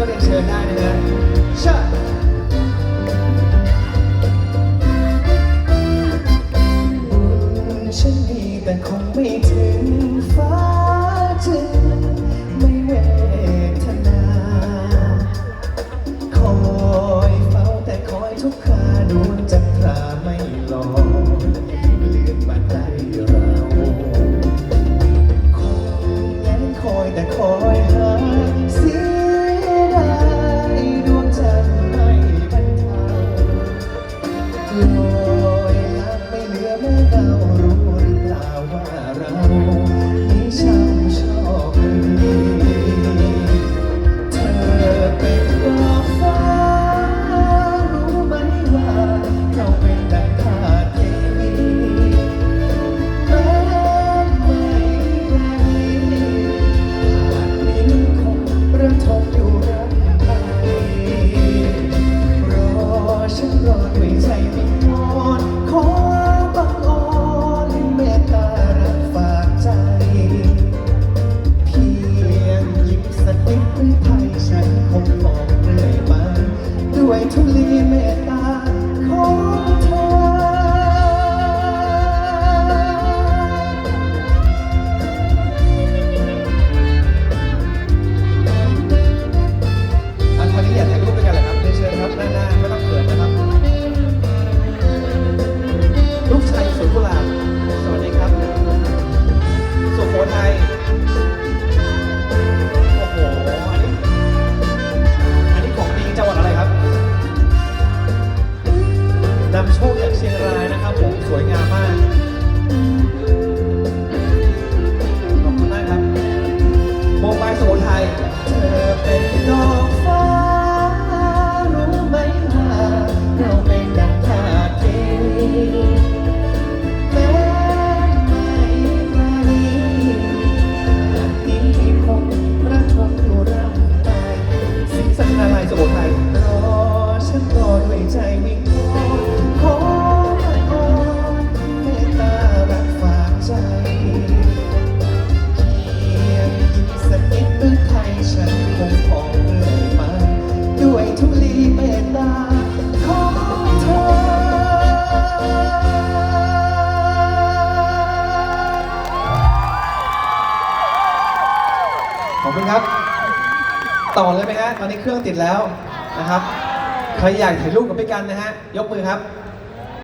ก็เรียนเชิญได้นะฮะเชิญฉันมีแต่คงไม่ถึงฟ้า you. you take me? นำโชคจากเชียงรายนะครับผมสวยงามมากุณครับ ต่อเลยไหมฮะ ตอนนี้เครื่องติดแล้วนะครับ ใครอยากถ่ายรูปกับพี่กันนะฮะ ยกมือครับ